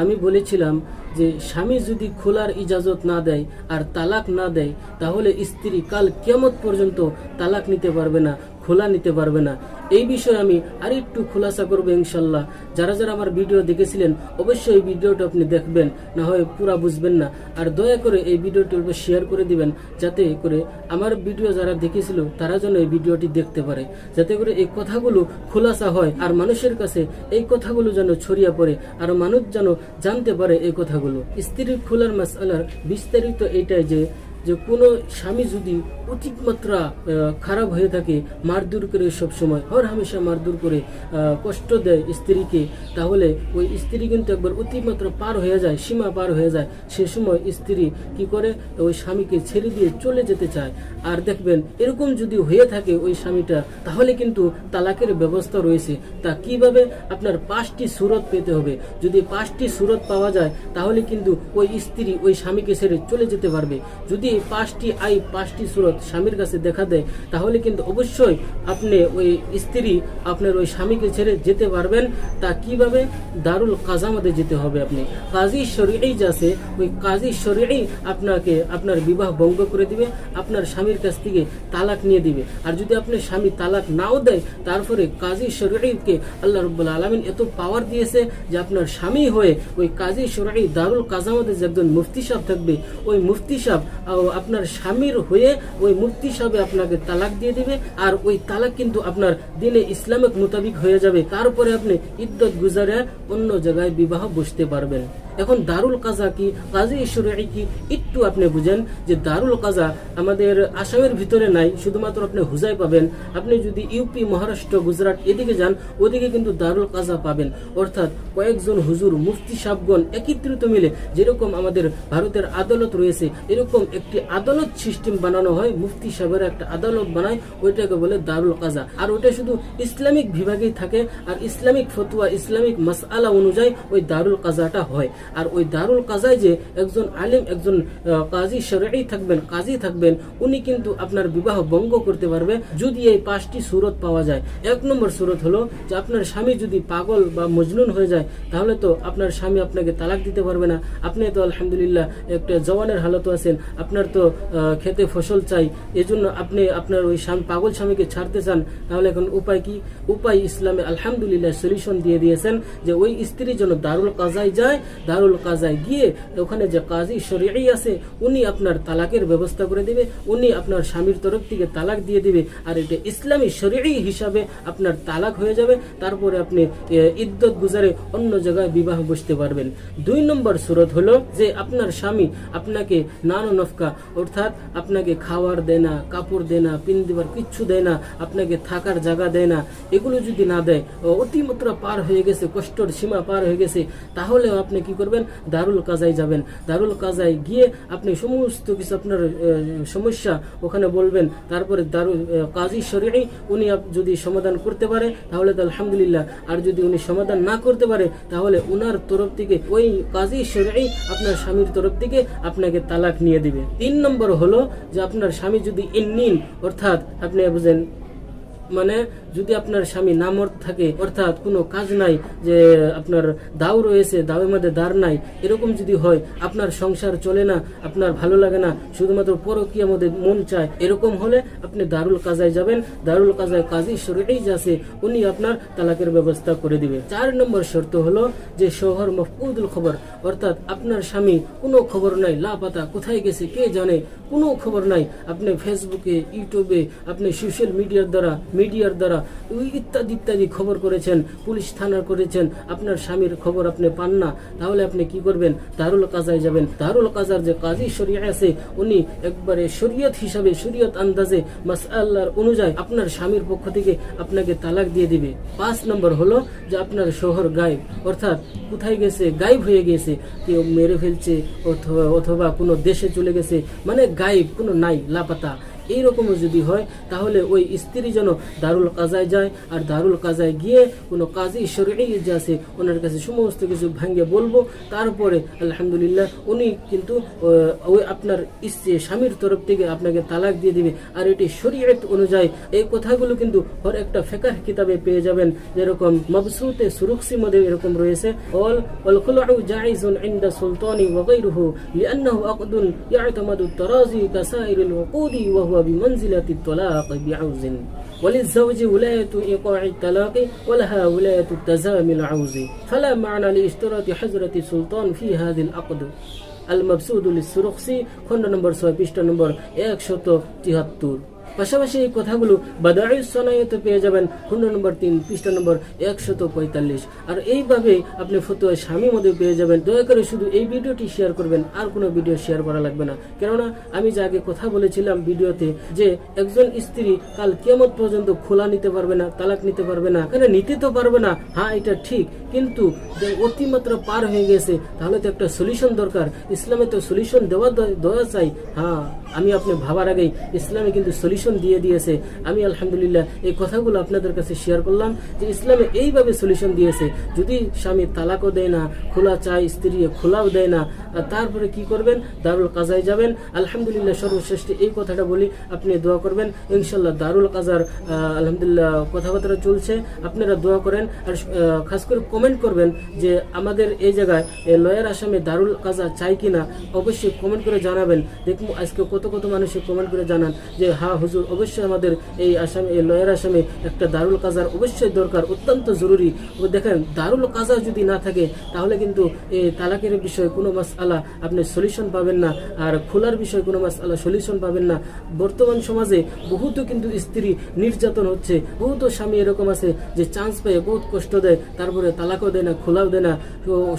আমি বলেছিলাম যে স্বামী যদি খোলার ইজাজত না দেয় আর তালাক না দেয়, তাহলে স্ত্রী কাল কেমত পর্যন্ত তালাক নিতে পারবে না, খোলা নিতে পারবে না। এই বিষয়ে আমি আরেকটু খোলাসা করব ইনশাল্লাহ। যারা যারা আমার ভিডিও দেখেছিলেন, অবশ্যই এই ভিডিওটা আপনি দেখবেন, না হয় পুরা বুঝবেন না। আর দয়া করে এই ভিডিওটির উপর শেয়ার করে দিবেন, যাতে করে আমার ভিডিও যারা দেখেছিল, তারা যেন এই ভিডিওটি দেখতে পারে। যাতে করে এই কথাগুলো খোলাসা হয়, আর মানুষের কাছে এই কথাগুলো যেন ছড়িয়ে পড়ে, আর মানুষ যেন জানতে পারে এই কথাগুলো। স্ত্রীর খোলার মাসালার বিস্তারিত এটাই যে যে কোনো স্বামী যদি অধিক মাত্রা খারাপ হয়ে থাকে, মারধর করে সব সময় হর হামেশা মারধর করে কষ্ট দেয় স্ত্রীকে, তাহলে ওই স্ত্রী কিন্তু একবার অতিমাত্রা পার হয়ে যায়, সীমা পার হয়ে যায়। সে সময় স্ত্রী কি করে? ওই স্বামীকে ছেড়ে দিয়ে চলে যেতে চায়। আর দেখবেন, এরকম যদি হয়ে থাকে ওই স্বামীটা, তাহলে কিন্তু তালাকের ব্যবস্থা রয়েছে। তা কীভাবে? আপনার পাঁচটি সুরত পেতে হবে। যদি পাঁচটি সুরত পাওয়া যায়, তাহলে কিন্তু ওই স্ত্রী ওই স্বামীকে ছেড়ে চলে যেতে পারবে। যদি এই পাঁচটি আই, পাঁচটি সুরত স্বামীর কাছে দেখা দেয়, তাহলে কিন্তু অবশ্যই আপনি ওই স্ত্রী, আপনার ওই স্বামীকে ছেড়ে যেতে পারবেন। তা কীভাবে? দারুল কাজামাতে যেতে হবে আপনি। কাজী শরীরেই যাচ্ছে, ওই কাজী শরীরেই আপনাকে, আপনার বিবাহ ভঙ্গ করে দিবে, আপনার স্বামীর কাছ থেকে তালাক নিয়ে দিবে। আর যদি আপনার স্বামী তালাক নাও দেয়, তারপরে কাজী শরীরকে আল্লাহ রব্বুল আলমিন এত পাওয়ার দিয়েছে যে আপনার স্বামী হয়ে ওই কাজী শরীর দারুল কাজামাতে যে একজন মুফতি সাহেব থাকবে, ওই মুফতি সাহেব আপনার স্বামীর হয়ে ওই মুফতি সাহেব আপনাকে তালাক দিয়ে দিবে, আর ওই তালাক কিন্তু আপনার দিনে ইসলামিক মোতাবিক হয়ে যাবে। তারপরে আপনি ইদ্যত গুজারে অন্য জায়গায় বিবাহ বসতে পারবেন। এখন দারুল কাজা কি, কাজী ঈশ্বরী কি, একটু আপনি বুঝেন যে দারুল কাজা আমাদের আসামের ভিতরে নাই, শুধুমাত্র আপনি হুজাই পাবেন। আপনি যদি ইউপি মহারাষ্ট্র, গুজরাট এদিকে যান, ওদিকে কিন্তু দারুল কাজা পাবেন। অর্থাৎ কয়েকজন হুজুর, মুফতি সাবগণ একত্রিত মিলে যেরকম আমাদের ভারতের আদালত রয়েছে, এরকম একটি আদালত সিস্টেম বানানো হয়। মুফতি সাহেবের একটা আদালত বানায়, ওইটাকে বলে দারুল কাজা। আর ওটা শুধু ইসলামিক বিভাগেই থাকে, আর ইসলামিক ফতুয়া, ইসলামিক মাসআলা অনুযায়ী ওই দারুল কাজাটা হয়। আর ওই দারুল কাজায় যে একজন আলিম, একজন কাজী শরঈ থাকবেন, কাজী থাকবেন, উনি কিন্তু আপনার বিবাহ ভঙ্গ করতে পারবে যদি এই পাঁচটি সুরত পাওয়া যায়। এক নম্বর সুরত হলো যে আপনার স্বামী যদি পাগল বা মজনুন হয়ে যায়, তাহলে তো আপনার স্বামী আপনাকে তালাক দিতে পারবে না। আপনি তো আলহামদুলিল্লাহ একটা জওয়ানের হালত আছেন, আপনার তো খেতে ফসল চাই, এজন্য আপনি আপনার ওই স্বামী, পাগল স্বামীকে ছাড়তে চান, তাহলে এখন উপায় কি? উপায় ইসলামে আলহামদুলিল্লাহ সলিউশন দিয়ে দিয়েছেন যে ওই স্ত্রীর জন্য দারুল কাজায় যায় দারুল কাজায় গিয়ে ওখানে যে কাজী শরীরই আছে, উনি আপনার তালাকের ব্যবস্থা করে দিবে, উনি আপনার স্বামীর তরফ থেকে তালাক দিয়ে দিবে, আর এটা ইসলামী শরীরই হিসাবে আপনার তালাক হয়ে যাবে, তারপরে আপনি ইদ্যত গুজারে অন্য জায়গায় বিবাহ বসতে পারবেন। দুই নম্বর সুরত হলো যে আপনার স্বামী আপনাকে নানো নফকা, অর্থাৎ আপনাকে খাওয়ার দেয় না, কাপড় দেয় না, পিন দেবার কিচ্ছু দেয় না, আপনাকে থাকার জায়গা দেয় না, এগুলো যদি না দেয়, অতিমাত্রা পার হয়ে গেছে, কষ্টর সীমা পার হয়ে গেছে, তাহলেও আপনি কি করবেন, দারুল কাজায় যাবেন। দারুল কাজায় গিয়ে আপনি সমস্ত কিছু আপনার সমস্যা ওখানে বলবেন। তারপরে দারুল কাজী শরীরই উনি যদি সমাধান করতে পারে, তাহলে তো আলহামদুলিল্লাহ। আর যদি উনি সমাধান না করতে পারে, তাহলে উনার তরফ থেকে, ওই কাজী শরীরই আপনার স্বামীর তরফ থেকে আপনাকে তালাক নিয়ে দিবে। তিন নম্বর হলো যে আপনার স্বামী যদি ইন্নিন অর্থাৎ আপনি বুঝেন মানে যদি আপনার স্বামী নামর থাকে, অর্থাৎ কোনো কাজ নাই, যে আপনার দাও রয়েছে, দাওয়ের মধ্যে দাঁড় নাই, এরকম যদি হয়, আপনার সংসার চলে না, আপনার ভালো লাগে না, শুধুমাত্র পরকীয়ার মধ্যে মন চায়, এরকম হলে আপনি দারুল কাজায় যাবেন, দারুল কাজায় কাজী শরীরেই যাচ্ছে, উনি আপনার তালাকের ব্যবস্থা করে দিবে। চার নম্বর শর্ত হলো যে শহর মফকুদুল খবর, অর্থাৎ আপনার স্বামী কোনো খবর নাই, লাপাতা কোথায় গেছে, কে জানে, কোনো খবর নাই, আপনি ফেসবুকে ইউটিউবে আপনি সোশ্যাল মিডিয়ার দ্বারা মিডিয়ার দ্বারা ইত্যাদি ইত্যাদি খবর করেছেন, পুলিশ থানার করেছেন, আপনার স্বামীর খবর আপনি পান না, তাহলে আপনি কি করবেন? দারুল কাজায় যাবেন। দারুল কাজার যে কাজী শরিয়া আছে, উনি একবারে শরীয়ত হিসাবে, শরীয়ত আন্দাজে মাস আল্লাহর অনুযায়ী আপনার স্বামীর পক্ষ থেকে আপনাকে তালাক দিয়ে দিবে। পাঁচ নম্বর হলো যে আপনার শহর গায়েব, অর্থাৎ কোথায় গেছে, গায়েব হয়ে গেছে, কেউ মেরে ফেলছে, অথবা অথবা কোনো দেশে চলে গেছে মানে গায়েব, কোনো নাই, লাপাতা। এইরকমও যদি হয়, তাহলে ওই স্ত্রী যেন দারুল কাজায় যায় আর দারুল কাজায় গিয়ে কোনো কাজী শরীর যে আছে ওনার কাছে সমস্ত কিছু ভাঙ্গে বলব। তারপরে আলহামদুলিল্লাহ উনি কিন্তু ওই আপনার স্বামীর তরফ থেকে আপনাকে তালাক দিয়ে দিবে। আর এটি শরীয়ত অনুযায়ী এই কথাগুলো কিন্তু হর একটা ফেকার কিতাবে পেয়ে যাবেন। যেরকম মবসুতে সুরক্ষি মধ্যে এরকম রয়েছে, অল অল খুলু জাইজুন ইনদা সুলতানি ওয়াগাইরুহু লিআন্নাহু আকদুন ইয়াতামাদু তারাজি কাসাইরুল উকুদি ওয়া হুয়া بمنزلة الطلاق بعوز وللزوج ولاية إيقاع الطلاق ولها ولاية التزام العوز فلا معنى لاشتراط حضرة السلطان في هذا العقد المبسوط للسرخسي খণ্ড নম্বর ছয় পৃষ্ঠা নম্বর একশত তিয়াত্তর পাশাপাশি এই কথাগুলো বাদাই সনায়তে পেয়ে যাবেন খণ্ড নম্বর তিন, পৃষ্ঠা নম্বর একশত পঁয়তাল্লিশ। আর এইভাবে আপনি ফতোয়া স্বামী মধ্যে পেয়ে যাবেন। দয়া করে শুধু এই ভিডিওটি শেয়ার করবেন, আর কোনো ভিডিও শেয়ার করা লাগবে না। কেননা আমি যে আগে কথা বলেছিলাম ভিডিওতে যে একজন স্ত্রী কাল কেমন পর্যন্ত খোলা নিতে পারবে না, তালাক নিতে পারবে না এখানে নিতে তো পারবে না? হ্যাঁ এটা ঠিক। কিন্তু অতিমাত্রা পার হয়ে গেছে, তাহলে তো একটা সলিউশন দরকার। ইসলামে তো সলিউশন দেওয়া দ- দেওয়া চাই। হ্যাঁ আমি আপনি ভাবার আগেই, ইসলামে কিন্তু সলিউশন দিয়ে দিয়েছে। আমি আলহামদুলিল্লাহ এই কথাগুলো আপনাদের কাছে শেয়ার করলাম যে ইসলামে এইভাবে সলিউশন দিয়েছে। যদি স্বামী তালাকও দেয় না, খোলা চায় স্ত্রী খোলাও দেয় না তারপরে কি করবেন? দারুল কাজায় যাবেন। আলহামদুলিল্লাহ সর্বশ্রেষ্ঠ এই কথাটা বলি, আপনি দোয়া করবেন। ইনশাল্লাহ দারুল কাজার আলহামদুলিল্লাহ কথাবার্তা চলছে। আপনারা দোয়া করেন আর খাস করে কমেন্ট করবেন যে আমাদের এই জায়গায় লয়ার আসামে দারুল কাজা চাই কিনা, অবশ্যই কমেন্ট করে জানাবেন। দেখব আজকে কত কত মানুষের কমেন্ট করে জানান যে হ্যাঁ হুজুর, অবশ্যই আমাদের এই আসামে, এই লয়ার আসামে একটা দারুল কাজার অবশ্যই দরকার, অত্যন্ত জরুরি। ও দেখেন, দারুল কাজা যদি না থাকে, তাহলে কিন্তু এই তালাকের বিষয়ে কোনো মাস আলা আপনি সলিউশন পাবেন না, আর খোলার বিষয়ে কোনো মাস আলা সলিউশন পাবেন না। বর্তমান সমাজে বহুত কিন্তু স্ত্রী নির্যাতন হচ্ছে, বহুত স্বামী এরকম আছে যে চান্স পেয়ে বহুত কষ্ট দেয়, তারপরে তালাকও দেয় না, খোলাও দেয় না।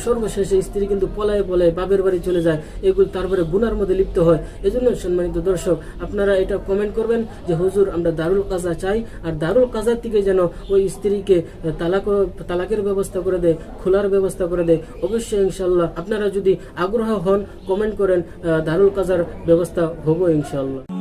সর্বশেষে স্ত্রী কিন্তু পলায় পলায় বাপের বাড়ি চলে যায়, এগুলো তারপরে গুনার মধ্যে লিপ্ত হয়। এজন্য সম্মানিত দর্শক, আপনারা এটা কমেন্ট করবেন যে, হুজুর, আমরা দারুল কাজা চাই, আর দারুল কাজার থেকে যেন ওই স্ত্রীকে তালাক তালাকের ব্যবস্থা করে দেয়, খোলার ব্যবস্থা করে দেয়। অবশ্যই ইনশাল্লাহ আপনারা যদি আগ্রহ হন, কমেন্ট করেন দারুল কাজার ব্যবস্থা হব ইনশাল্লাহ